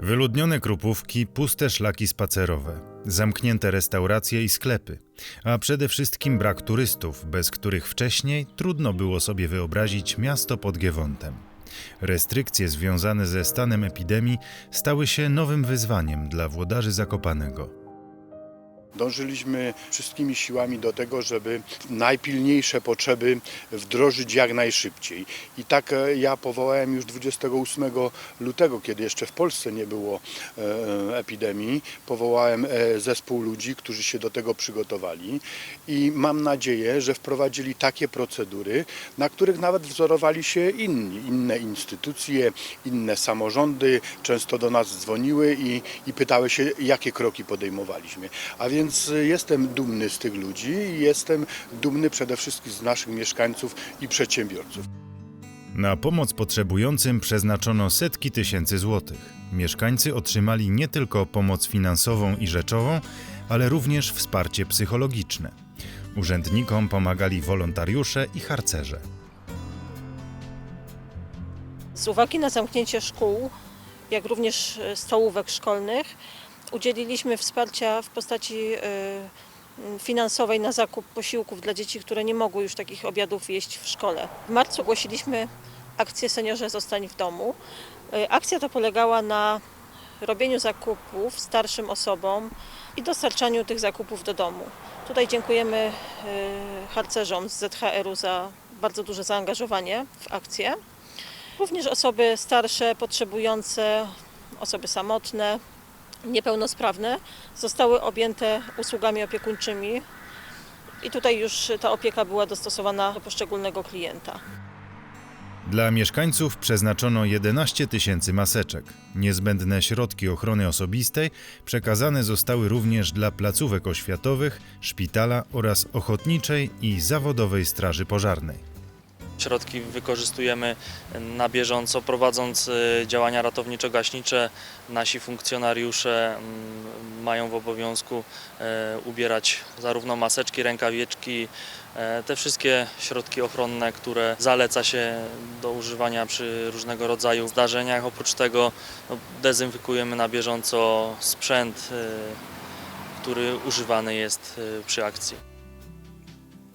Wyludnione krupówki, puste szlaki spacerowe, zamknięte restauracje i sklepy, a przede wszystkim brak turystów, bez których wcześniej trudno było sobie wyobrazić miasto pod Giewontem. Restrykcje związane ze stanem epidemii stały się nowym wyzwaniem dla włodarzy Zakopanego. Dążyliśmy wszystkimi siłami do tego, żeby najpilniejsze potrzeby wdrożyć jak najszybciej. I tak e, ja powołałem już 28 lutego, kiedy jeszcze w Polsce nie było e, epidemii, powołałem e, zespół ludzi, którzy się do tego przygotowali i mam nadzieję, że wprowadzili takie procedury, na których nawet wzorowali się inni, inne instytucje, inne samorządy często do nas dzwoniły i, i pytały się, jakie kroki podejmowaliśmy. A więc jestem dumny z tych ludzi i jestem dumny przede wszystkim z naszych mieszkańców i przedsiębiorców. Na pomoc potrzebującym przeznaczono setki tysięcy złotych. Mieszkańcy otrzymali nie tylko pomoc finansową i rzeczową, ale również wsparcie psychologiczne. Urzędnikom pomagali wolontariusze i harcerze. Z uwagi na zamknięcie szkół, jak również e, stołówek szkolnych, udzieliliśmy wsparcia w postaci m, finansowej na zakup posiłków dla dzieci, które nie mogły już takich obiadów jeść w szkole. W marcu ogłosiliśmy akcję Seniorze Zostań w domu. E, Akcja ta polegała na robieniu zakupów starszym osobom i dostarczaniu tych zakupów do domu. Tutaj dziękujemy e, harcerzom z ZHR-u za bardzo duże zaangażowanie w akcję. Również osoby starsze, potrzebujące, osoby samotne, niepełnosprawne zostały objęte usługami opiekuńczymi i tutaj już ta opieka była dostosowana do poszczególnego klienta. Dla mieszkańców przeznaczono 11 tysięcy maseczek. Niezbędne środki ochrony osobistej przekazane zostały również dla placówek oświatowych, szpitala oraz ochotniczej i zawodowej straży pożarnej. Środki wykorzystujemy na bieżąco, prowadząc y, działania ratowniczo-gaśnicze. Nasi funkcjonariusze mm, mają w obowiązku e, ubierać zarówno maseczki, rękawiczki, e, te wszystkie środki ochronne, które zaleca się do używania przy różnego rodzaju zdarzeniach. Oprócz tego no, dezynfekujemy na bieżąco sprzęt, y, który używany jest y, przy akcji.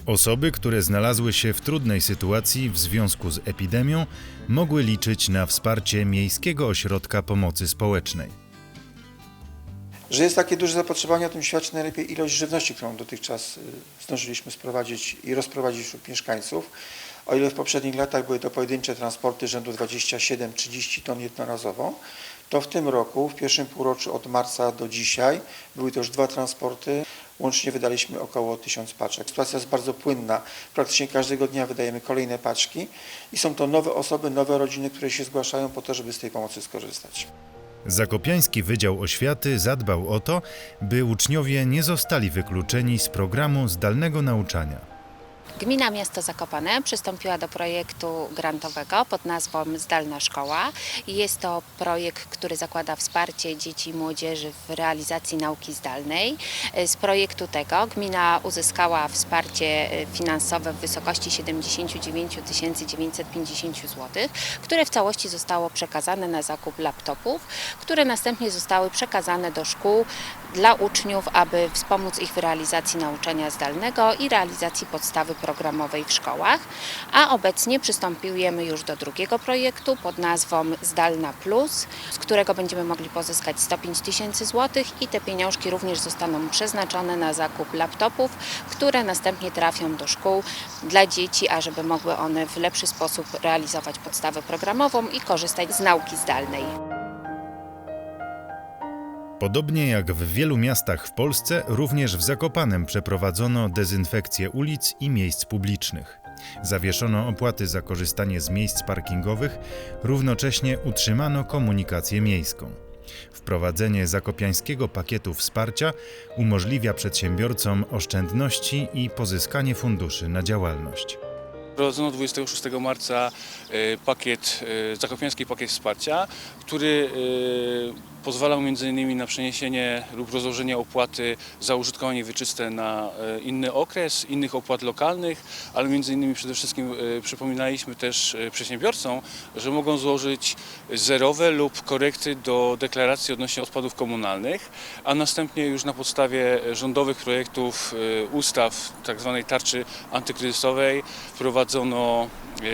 Osoby, które znalazły się w trudnej sytuacji w związku z epidemią, mogły liczyć na wsparcie Miejskiego Ośrodka Pomocy Społecznej. Że jest takie duże zapotrzebowanie, o tym świadczy najlepiej ilość żywności, którą dotychczas y, zdążyliśmy sprowadzić i rozprowadzić wśród mieszkańców. O ile w poprzednich latach były to pojedyncze transporty rzędu 27-30 ton jednorazowo, to w tym roku, w pierwszym półroczu od marca do dzisiaj, były to już dwa transporty. Łącznie wydaliśmy około 1000 paczek. Sytuacja jest bardzo płynna. Praktycznie każdego dnia wydajemy kolejne paczki i są to nowe osoby, nowe rodziny, które się zgłaszają po to, żeby z tej pomocy skorzystać. Zakopiański Wydział Oświaty zadbał o to, by uczniowie nie zostali wykluczeni z programu zdalnego nauczania. Gmina Miasto Zakopane przystąpiła do projektu grantowego pod nazwą Zdalna Szkoła. Jest to projekt, który zakłada wsparcie dzieci i młodzieży w realizacji nauki zdalnej. Z projektu tego gmina uzyskała wsparcie e, finansowe w wysokości 79 950 zł, które w całości zostało przekazane na zakup laptopów, które następnie zostały przekazane do szkół dla uczniów, aby wspomóc ich w realizacji nauczania zdalnego i realizacji podstawy programowej w szkołach. A obecnie przystępujemy już do drugiego projektu pod nazwą Zdalna Plus, z którego będziemy mogli pozyskać 105 tysięcy złotych i te pieniążki również zostaną przeznaczone na zakup laptopów, które następnie trafią do szkół dla dzieci, ażeby mogły one w lepszy sposób realizować podstawę programową i korzystać z nauki zdalnej. Podobnie jak w wielu miastach w Polsce, również w Zakopanem przeprowadzono dezynfekcję ulic i miejsc publicznych. Zawieszono opłaty za korzystanie z miejsc parkingowych, równocześnie utrzymano komunikację miejską. Wprowadzenie zakopiańskiego pakietu wsparcia umożliwia przedsiębiorcom oszczędności i pozyskanie funduszy na działalność. Wprowadzono 26 marca e, pakiet, e, zakopiański pakiet wsparcia, który e, Pozwalał m.in. na przeniesienie lub rozłożenie opłaty za użytkowanie wieczyste na e, inny okres, innych opłat lokalnych, ale m.in. przede wszystkim e, przypominaliśmy też e, przedsiębiorcom, że mogą złożyć zerowe lub korekty do deklaracji odnośnie odpadów komunalnych, a następnie już na podstawie rządowych projektów ustaw tzw. tarczy antykryzysowej wprowadzono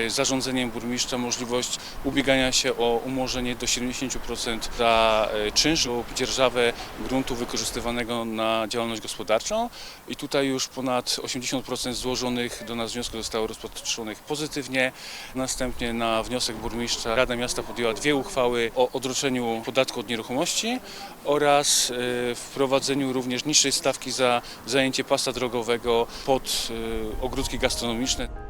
zarządzeniem burmistrza możliwość ubiegania się o umorzenie do 70% za e, czynsz lub dzierżawę gruntu wykorzystywanego na działalność gospodarczą i tutaj już ponad 80% złożonych do nas wniosków zostało rozpatrzonych pozytywnie. Następnie na wniosek burmistrza Rada Miasta podjęła dwie uchwały o odroczeniu podatku od nieruchomości oraz e, wprowadzeniu również niższej stawki za zajęcie pasa drogowego pod e, ogródki gastronomiczne.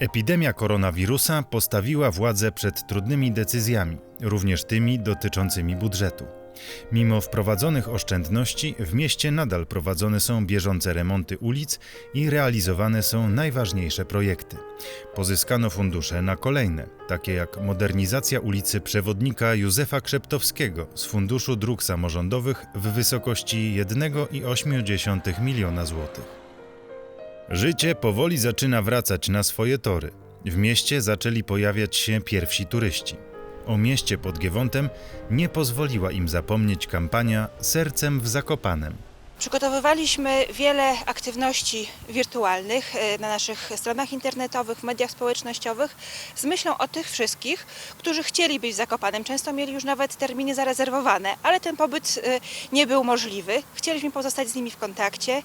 Epidemia koronawirusa postawiła władze przed trudnymi decyzjami, również tymi dotyczącymi budżetu. Mimo wprowadzonych oszczędności, w mieście nadal prowadzone są bieżące remonty ulic i realizowane są najważniejsze projekty. Pozyskano fundusze na kolejne, takie jak modernizacja ulicy Przewodnika Józefa Krzeptowskiego z Funduszu Dróg Samorządowych w wysokości 1,8 miliona złotych. Życie powoli zaczyna wracać na swoje tory. W mieście zaczęli pojawiać się pierwsi turyści. O mieście pod Giewontem nie pozwoliła im zapomnieć kampania Sercem w Zakopanem. Przygotowywaliśmy wiele aktywności wirtualnych e, na naszych stronach internetowych, w mediach społecznościowych z myślą o tych wszystkich, którzy chcieli być w Zakopanem. Często mieli już nawet terminy zarezerwowane, ale ten pobyt e, nie był możliwy. Chcieliśmy pozostać z nimi w kontakcie,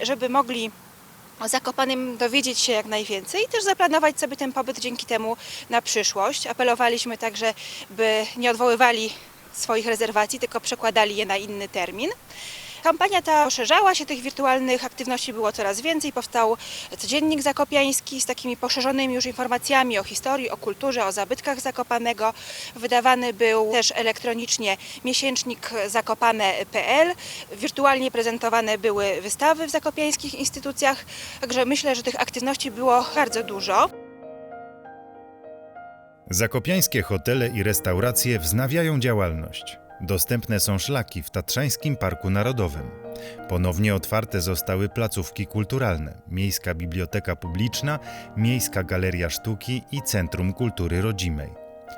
e, żeby mogli o Zakopanem dowiedzieć się jak najwięcej i też zaplanować sobie ten pobyt dzięki temu na przyszłość. Apelowaliśmy także, by nie odwoływali swoich rezerwacji, tylko przekładali je na inny termin. Kampania ta poszerzała się, tych wirtualnych aktywności było coraz więcej. Powstał codziennik zakopiański z takimi poszerzonymi już informacjami o historii, o kulturze, o zabytkach Zakopanego. Wydawany był też elektronicznie miesięcznik zakopane.pl. Wirtualnie prezentowane były wystawy w zakopiańskich instytucjach. Także myślę, że tych aktywności było bardzo dużo. Zakopiańskie hotele i restauracje wznawiają działalność. Dostępne są szlaki w Tatrzańskim Parku Narodowym. Ponownie otwarte zostały placówki kulturalne, Miejska Biblioteka Publiczna, Miejska Galeria Sztuki i Centrum Kultury Rodzimej.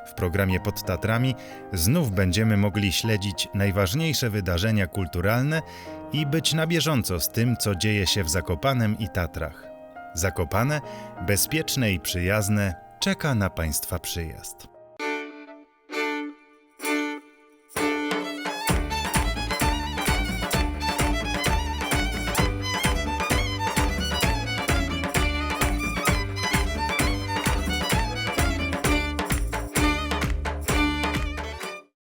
W programie Pod Tatrami znów będziemy mogli śledzić najważniejsze wydarzenia kulturalne i być na bieżąco z tym, co dzieje się w Zakopanem i Tatrach. Zakopane, bezpieczne i przyjazne, czeka na Państwa przyjazd.